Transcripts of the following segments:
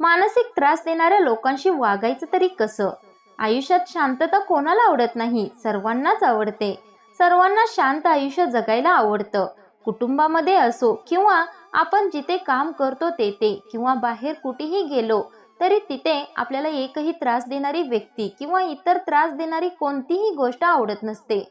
मानसिक त्रास देणाऱ्या लोकांशी वागायचं तरी कसं? आयुष्यात शांतता कोणाला आवडत नाही? सर्वांनाच आवडते. सर्वांना शांत आयुष्य जगायला आवडतं. कुटुंबामध्ये असो किंवा आपण जिथे काम करतो तेथे किंवा बाहेर कुठेही गेलो तरी तिथे आपल्याला एकही त्रास देणारी व्यक्ती किंवा इतर त्रास देणारी कोणतीही गोष्ट आवडत नसते.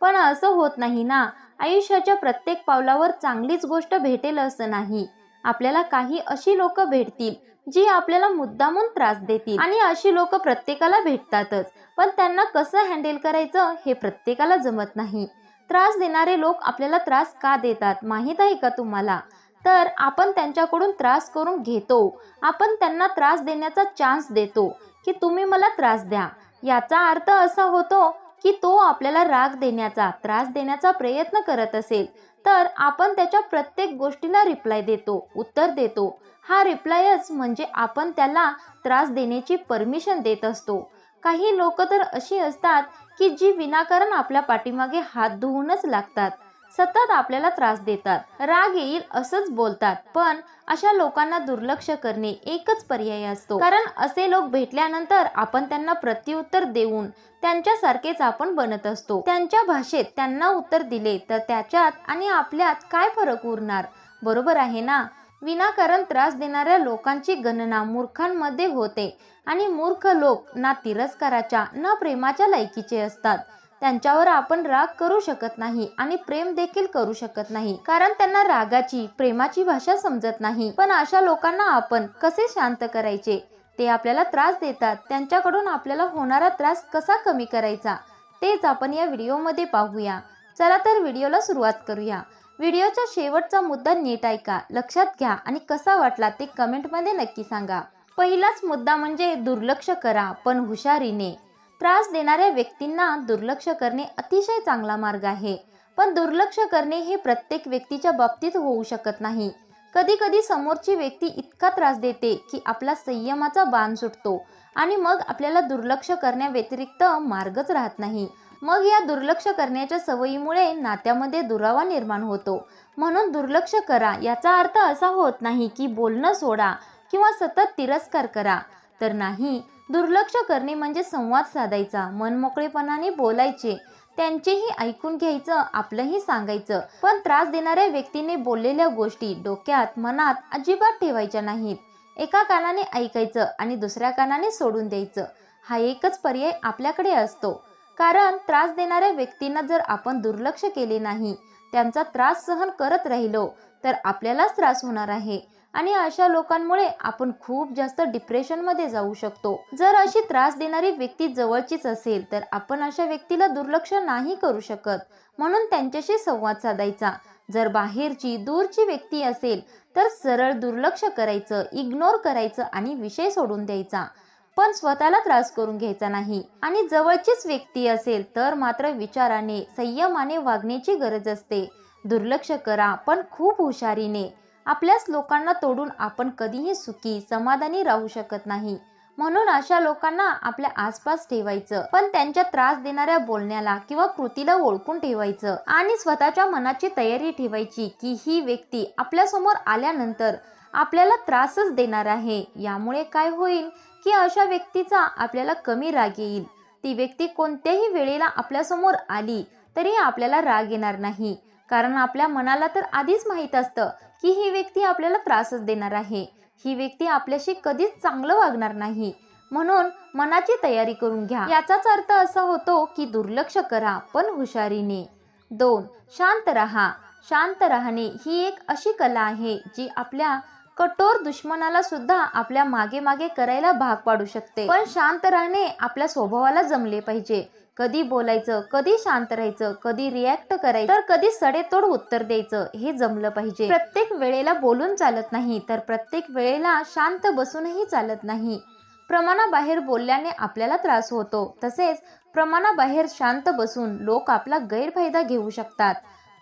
पण असं होत नाही ना. आयुष्याच्या प्रत्येक पावलावर चांगलीच गोष्ट भेटेल असं नाही. आपल्याला काही अशी लोक भेटतील जी आपल्याला मुद्दामून त्रास देतील. आणि अशी लोक प्रत्येकाला भेटतातच. पण त्यांना कसं हँडल करायचं हे प्रत्येकाला जमत नाही. त्रास देणारे लोक आपल्याला त्रास का देतात माहीत आहे का तुम्हाला? तर आपण त्यांच्याकडून त्रास करून घेतो. आपण त्यांना त्रास देण्याचा चान्स देतो. की तुम्ही मला त्रास द्या. याचा अर्थ असा होतो की तो आपल्याला राग देण्याचा त्रास देण्याचा प्रयत्न करत असेल. तर आपण त्याच्या प्रत्येक गोष्टीला रिप्लाय देतो उत्तर देतो. हा रिप्लायच म्हणजे आपण त्याला त्रास देण्याची परमिशन देत असतो. काही लोक तर अशी असतात की जी विनाकारण आपल्या पाठीमागे हात धुवूनच लागतात. सतत आपल्याला त्रास देतात. राग येईल असंच बोलतात. पण अशा लोकांना दुर्लक्ष करणे एकच पर्याय असतो. कारण असे लोक भेटल्यानंतर आपण त्यांना प्रत्युत्तर देऊन त्यांच्यासारखेच आपण बनत असतो. त्यांच्या भाषेत त्यांना उत्तर दिले तर त्याच्यात आणि आपल्यात काय फरक उरणार? बरोबर आहे ना? विनाकारण त्रास देणाऱ्या लोकांची गणना मूर्खांमध्ये होते. आणि मूर्ख लोक ना तिरस्काराच्या ना प्रेमाच्या लायकीचे असतात. त्यांच्यावर आपण राग करू शकत नाही आणि प्रेम देखील करू शकत नाही. कारण त्यांना रागाची प्रेमाची भाषा समजत नाही. पण अशा लोकांना आपण कसे शांत करायचे? ते आपल्याला त्रास देतात. त्यांच्याकडून आपल्याला होणारा त्रास कसा कमी करायचा? तेच आपण या व्हिडिओमध्ये पाहूया. चला तर व्हिडिओला सुरुवात करूया. व्हिडिओचा शेवटचा मुद्दा नीट ऐका लक्षात घ्या आणि कसा वाटला ते कमेंटमध्ये नक्की सांगा. पहिलाच मुद्दा म्हणजे दुर्लक्ष करा पण हुशारीने. त्रास देणाऱ्या व्यक्तींना दुर्लक्ष करणे अतिशय चांगला मार्ग आहे. पण दुर्लक्ष करणे हे प्रत्येक व्यक्तीच्या बाबतीत होऊ शकत नाही. कधी कधी समोरची व्यक्ती इतका त्रास देते की आपला संयमाचा बाण सुटतो आणि मग आपल्याला दुर्लक्ष करण्याव्यतिरिक्त मार्गच राहत नाही. मग या दुर्लक्ष करण्याच्या सवयीमुळे नात्यामध्ये दुरावा निर्माण होतो. म्हणून दुर्लक्ष करा याचा अर्थ असा होत नाही की बोलणं सोडा किंवा सतत तिरस्कार करा. तर नाही. दुर्लक्ष करणे म्हणजे संवाद साधायचा मनमोकळेपणाने बोलायचे. त्यांचेही ऐकून घ्यायचं आपलंही सांगायचं. पण त्रास देणाऱ्या व्यक्तीने बोललेल्या गोष्टी डोक्यात मनात अजिबात ठेवायच्या नाहीत. एका कानाने ऐकायचं आणि दुसऱ्या कानाने सोडून द्यायचं. हा एकच पर्याय आपल्याकडे असतो. कारण त्रास देणाऱ्या व्यक्तींना जर आपण दुर्लक्ष केले नाही त्यांचा त्रास सहन करत राहिलो तर आपल्यालाच त्रास होणार आहे. आणि अशा लोकांमुळे आपण खूप जास्त डिप्रेशनमध्ये जाऊ शकतो. जर अशी त्रास देणारी व्यक्ती जवळचीच असेल तर आपण अशा व्यक्तीला दुर्लक्ष नाही करू शकत. म्हणून त्यांच्याशी संवाद साधायचा. जर बाहेरची दूरची व्यक्ती असेल तर सरळ दुर्लक्ष करायचं इग्नोर करायचं आणि विषय सोडून द्यायचा. पण स्वतःला त्रास करून घ्यायचा नाही. आणि जवळचीच व्यक्ती असेल तर मात्र विचाराने संयमाने वागण्याची गरज असते. दुर्लक्ष करा पण खूप हुशारीने. आपल्याच लोकांना तोडून आपण कधीही सुखी समाधानी राहू शकत नाही. म्हणून अशा लोकांना आपल्या आसपास ठेवायचं पण त्यांच्या त्रास देणाऱ्या बोलण्याला किंवा कृतीला ओळखून ठेवायचं आणि स्वतःच्या मनाची तयारी ठेवायची की ही व्यक्ती आपल्यासमोर आल्यानंतर आपल्याला त्रासच देणार आहे. यामुळे काय होईल की अशा व्यक्तीचा आपल्याला कमी राग येईल. ती व्यक्ती कोणत्याही वेळेला आपल्यासमोर आली तरी आपल्याला राग येणार नाही. कारण आपल्या मनाला तर आधीच माहीत असतं की ही व्यक्ती आपल्याला त्रासच देणार आहे. ही व्यक्ती आपल्याशी कधीच चांगलं वागणार नाही. म्हणून मनाची तयारी करून घ्या. याचाच अर्थ असा होतो की दुर्लक्ष करा पण हुशारीने. दोन शांत रहा. शांत राहणे ही एक अशी कला आहे जी आपल्या कठोर दुश्मनाला सुद्धा आपल्या मागे मागे करायला भाग पाडू शकते. पण शांत राहणे आपल्या स्वभावाला जमले पाहिजे. कधी बोलायचं कधी शांत राहायचं कधी रिॲक्ट करायचं तर कधी सडेतोड उत्तर द्यायचं हे जमलं पाहिजे. प्रत्येक वेळेला बोलून चालत नाही तर प्रत्येक वेळेला शांत बसूनही चालत नाही. प्रमाणाबाहेर बोलल्याने आपल्याला त्रास होतो. तसेच प्रमाणाबाहेर शांत बसून लोक आपला गैरफायदा घेऊ शकतात.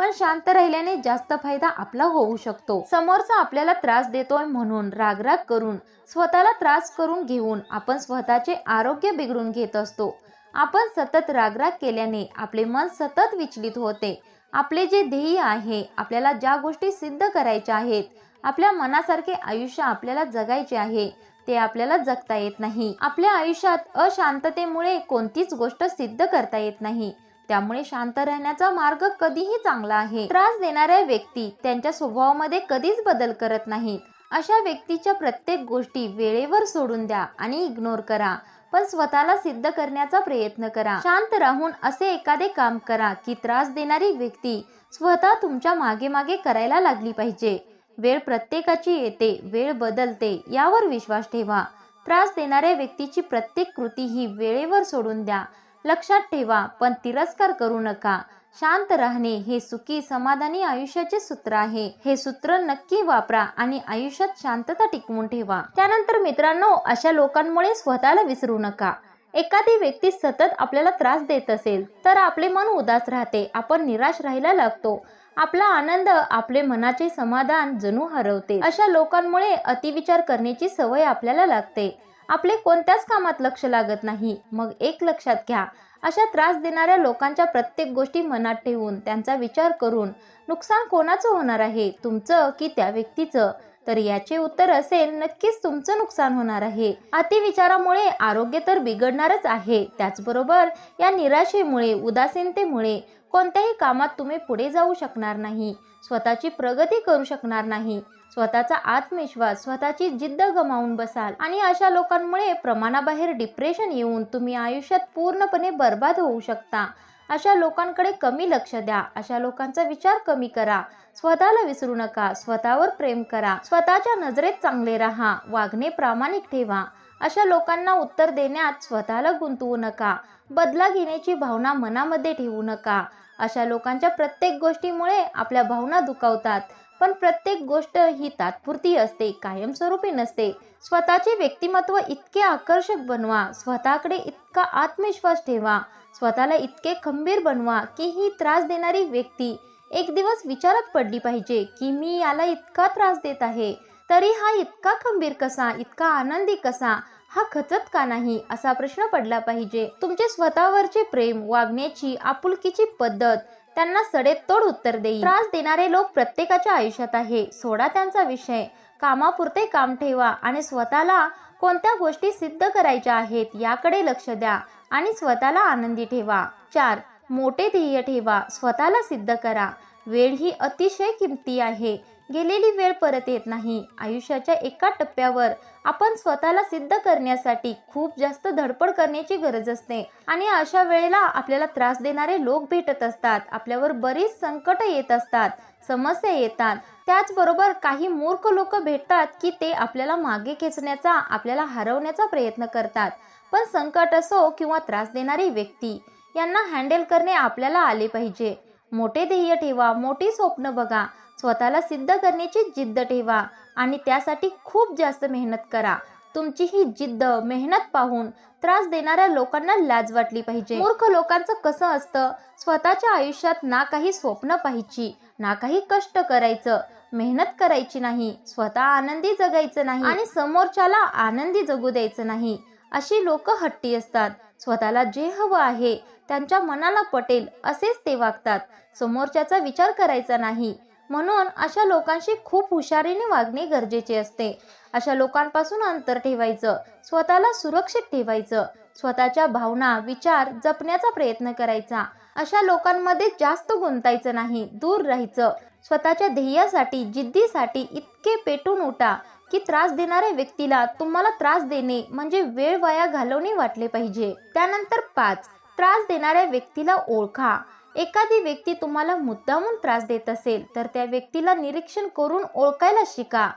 पण शांत राहिल्याने जास्त फायदा आपला होऊ शकतो. समोरचा आपल्याला त्रास देतोय म्हणून रागराग करून स्वतःला त्रास करून घेऊन आपण स्वतःचे आरोग्य बिघडून घेत असतो. आपण सतत रागराग केल्याने आपले मन सतत विचलित होते. आपले जे ध्येय आहे आपल्याला ज्या गोष्टी सिद्ध करायच्या आहेत आपल्या मनासारखे आयुष्य आपल्याला जगायचे आहे ते आपल्याला जगता येत नाही. आपल्या आयुष्यात अशांततेमुळे कोणतीच गोष्ट सिद्ध करता येत नाही. त्यामुळे शांत राहण्याचा मार्ग कधीही चांगला आहे. त्रास देणाऱ्या व्यक्ती त्यांच्या स्वभावामध्ये कधीच बदल करत नाहीत. अशा व्यक्तीच्या प्रत्येक गोष्टी वेळेवर सोडून द्या आणि इग्नोर करा. पण स्वतःला सिद्ध करण्याचा प्रयत्न करा. शांत राहून असे एखादे काम करा की त्रास देणारी व्यक्ती स्वतः तुमच्या मागे मागे करायला लागली पाहिजे. वेळ प्रत्येकाची येते वेळ बदलते यावर विश्वास ठेवा. त्रास देणाऱ्या व्यक्तीची प्रत्येक कृती ही वेळेवर सोडून द्या. लक्षात ठेवा पण तिरस्कार करू नका. शांत राहणे हे सुखी समाधानी आयुष्याचे सूत्र आहे. हे सूत्र नक्की वापरा आणि आयुष्यात शांतता टिकवून ठेवा. त्यानंतर मित्रांनो अशा लोकांमुळे स्वतःला विसरू नका. एखादी व्यक्ती सतत आपल्याला त्रास देत असेल तर आपले मन उदास राहते. आपण निराश राहायला लागतो. आपला आनंद आपले मनाचे समाधान जणू हरवते. अशा लोकांमुळे अतिविचार करण्याची सवय आपल्याला लागते. आपले कोणत्याच कामात लक्ष लागत नाही. मग एक लक्षात घ्या. अशा त्रास देणाऱ्या लोकांच्या प्रत्येक गोष्टी मनात ठेवून त्यांचा विचार करून नुकसान कोणाचं होणार आहे? तुमचं की त्या व्यक्तीचं? तर याचे उत्तर असेल नक्कीच तुमचं नुकसान होणार आहे. अतिविचारामुळे आरोग्य तर बिघडणारच आहे. त्याचबरोबर या निराशेमुळे उदासीनतेमुळे कोणत्याही कामात तुम्ही पुढे जाऊ शकणार नाही. स्वतःची प्रगती करू शकणार नाही. स्वतःचा आत्मविश्वास स्वतःची जिद्द गमावून बसाल. आणि अशा लोकांमुळे प्रमाणाबाहेर डिप्रेशन येऊन तुम्ही आयुष्यात पूर्णपणे बर्बाद होऊ शकता. अशा लोकांकडे कमी लक्ष द्या. अशा लोकांचा विचार कमी करा. स्वतःला विसरू नका. स्वतःवर प्रेम करा. स्वतःच्या नजरेत चांगले राहा. वागणे प्रामाणिक ठेवा. अशा लोकांना उत्तर देण्यात स्वतःला गुंतवू नका. बदला घेण्याची भावना मनामध्ये ठेवू नका. अशा लोकांच्या प्रत्येक गोष्टीमुळे आपल्या भावना दुखावतात. पण प्रत्येक गोष्ट ही तात्पुरती असते कायमस्वरूपी नसते. स्वतःचे व्यक्तिमत्व इतके आकर्षक बनवा स्वतःकडे इतका आत्मविश्वास ठेवा स्वतःला इतके खंबीर बनवा की ही त्रास देणारी व्यक्ती एक दिवस विचारात पडली पाहिजे की मी याला इतका त्रास देत आहे तरी हा इतका खंबीर कसा इतका आनंदी कसा हा खचत का नाही असा प्रश्न पडला पाहिजे. तुमचे स्वतःवरचे प्रेम वागण्याची आपुलकीची पद्धत त्यांना सडेतोड उत्तर देईल. त्रास देणारे लोक प्रत्येकाच्या आयुष्यात आहे. सोडा त्यांचा विषय. कामापुरते काम ठेवा आणि स्वतःला कोणत्या गोष्टी सिद्ध करायच्या आहेत याकडे लक्ष द्या आणि स्वतःला आनंदी ठेवा. चार मोठे ध्येय ठेवा. स्वतःला सिद्ध करा. वेळ ही अतिशय किमती आहे. गेलेली वेळ परत येत नाही. आयुष्याच्या एका टप्प्यावर आपण स्वतःला सिद्ध करण्यासाठी खूप जास्त धडपड करण्याची गरज असते. आणि अशा वेळेला आपल्याला त्रास देणारे लोक भेटत असतात. आपल्यावर बरीच संकट येत असतात समस्या येतात. त्याचबरोबर काही मूर्ख लोक भेटतात की ते आपल्याला मागे खेचण्याचा आपल्याला हरवण्याचा प्रयत्न करतात. पण संकट असो किंवा त्रास देणारी व्यक्ती यांना हँडल करणे आपल्याला आले पाहिजे. मोठे ध्येय ठेवा मोठी स्वप्न बघा. स्वतःला सिद्ध करण्याची जिद्द ठेवा आणि त्यासाठी खूप जास्त मेहनत करा. तुमची ही जिद्द मेहनत पाहून त्रास देणाऱ्या लोकांना लाज वाटली पाहिजे. मूर्ख लोकांचं कसं असतं? स्वतःच्या आयुष्यात ना काही स्वप्न पाहायची ना काही कष्ट करायचं. मेहनत करायची नाही स्वतः आनंदी जगायचं नाही आणि समोरच्याला आनंदी जगू द्यायचं नाही. अशी लोक हट्टी असतात. स्वतःला जे हवं आहे त्यांच्या मनाला पटेल असेच ते वागतात. समोरच्याचा विचार करायचा नाही. म्हणून अशा लोकांशी खूप हुशारीने वागणे गरजेचे असते. अशा लोकांपासून अंतर ठेवायचं स्वतःला सुरक्षित ठेवायचं स्वतःच्या भावना विचार जपण्याचा प्रयत्न करायचा. अशा लोकांमध्ये जास्त गुंतायचं नाही दूर राहायचं. स्वतःच्या ध्येयासाठी जिद्दीसाठी इतके पेटून उठा की त्रास देणाऱ्या व्यक्तीला तुम्हाला त्रास देणे म्हणजे वेळ वाया घालवणे वाटले पाहिजे. त्यानंतर पाच त्रास देणाऱ्या व्यक्तीला ओळखा. एखादी व्यक्ती तुम्हाला मुद्दामून त्रास देत असेल तर त्या व्यक्तीला निरीक्षण करून ओळखायला शिका.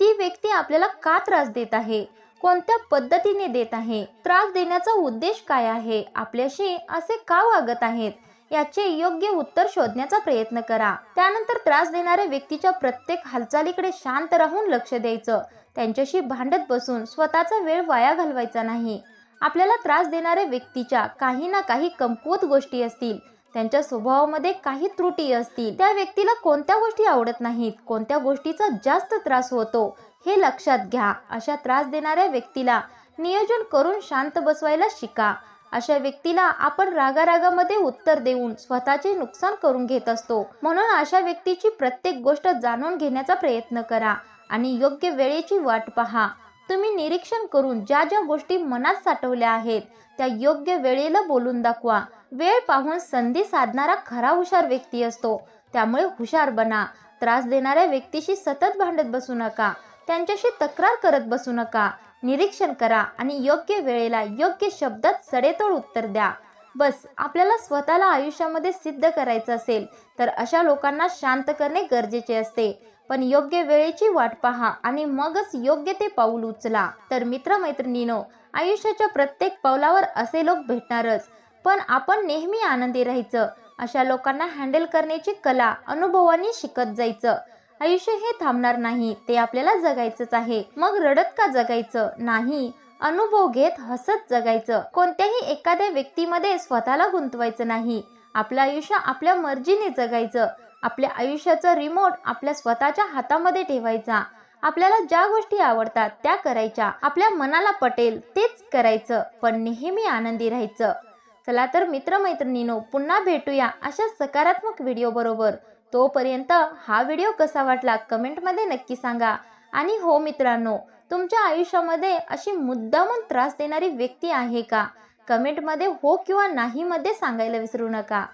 ती व्यक्ती आपल्याला का त्रास देत आहे? कोणत्या पद्धतीने देत आहे? त्रास देण्याचा उद्देश काय आहे? आपल्याशी असे का वागत आहेत? याचे योग्य उत्तर शोधण्याचा प्रयत्न करा. त्यानंतर त्रास देणाऱ्या व्यक्तीच्या प्रत्येक हालचालीकडे शांत राहून लक्ष द्यायचं. त्यांच्याशी भांडत बसून स्वतःचा वेळ वाया घालवायचा नाही. आपल्याला त्रास देणाऱ्या व्यक्तीच्या काही ना काही कमकुवत गोष्टी असतील. त्यांच्या स्वभावामध्ये काही त्रुटी असतील. त्या व्यक्तीला कोणत्या गोष्टी आवडत नाहीत? कोणत्या गोष्टीचा जास्त त्रास होतो? हे लक्षात घ्या. अशा त्रास देणाऱ्या व्यक्तीला नियोजन करून शांत बसवायला शिका. अशा व्यक्तीला आपण रागारागामध्ये उत्तर देऊन स्वतःचे नुकसान करून घेत असतो. म्हणून अशा व्यक्तीची प्रत्येक गोष्ट जाणून घेण्याचा प्रयत्न करा आणि योग्य वेळेची वाट पहा. तुम्ही निरीक्षण करून ज्या ज्या गोष्टी मनात साठवल्या आहेत त्या योग्य वेळेला बोलून दाखवा. वेळ पाहून संधी साधणारा खरा हुशार व्यक्ती असतो. त्यामुळे हुशार बना. त्रास देणाऱ्या व्यक्तीशी सतत भांडत बसू नका. त्यांच्याशी तक्रार करत बसू नका. निरीक्षण करा आणि योग्य वेळेला योग्य शब्दात सडेतोड उत्तर द्या. बस आपल्याला स्वतःला आयुष्यामध्ये सिद्ध करायचं असेल तर अशा लोकांना शांत करणे गरजेचे असते. पण योग्य वेळेची वाट पहा आणि मगच योग्य ते पाऊल उचला. तर मित्रमैत्रिणीनो आयुष्याच्या प्रत्येक पावलावर असे लोक भेटणारच. पण आपण नेहमी आनंदी राहायचं. अशा लोकांना हँडल करण्याची कला अनुभवाने शिकत जायचं. आयुष्य हे थांबणार नाही ते आपल्याला जगायचंच आहे. मग रडत का जगायचं? नाही. अनुभव घेत हसत जगायचं. कोणत्याही एखाद्या व्यक्तीमध्ये स्वतःला गुंतवायचं नाही. आपलं आयुष्य आपल्या मर्जीने जगायचं. आपल्या आयुष्याचा रिमोट आपल्या स्वतःच्या हातामध्ये ठेवायचा. आपल्याला ज्या गोष्टी आवडतात त्या करायच्या. आपल्या मनाला पटेल तेच करायचं. पण नेहमी आनंदी राहायचं. चला तर मित्रमैत्रिणीनो पुन्हा भेटूया अशा सकारात्मक व्हिडिओबरोबर तोपर्यंत हा व्हिडिओ कसा वाटला कमेंटमध्ये नक्की सांगा. आणि हो मित्रांनो तुमच्या आयुष्यामध्ये अशी मुद्दामून त्रास देणारी व्यक्ती आहे का? कमेंटमध्ये हो किंवा नाही मध्ये सांगायला विसरू नका.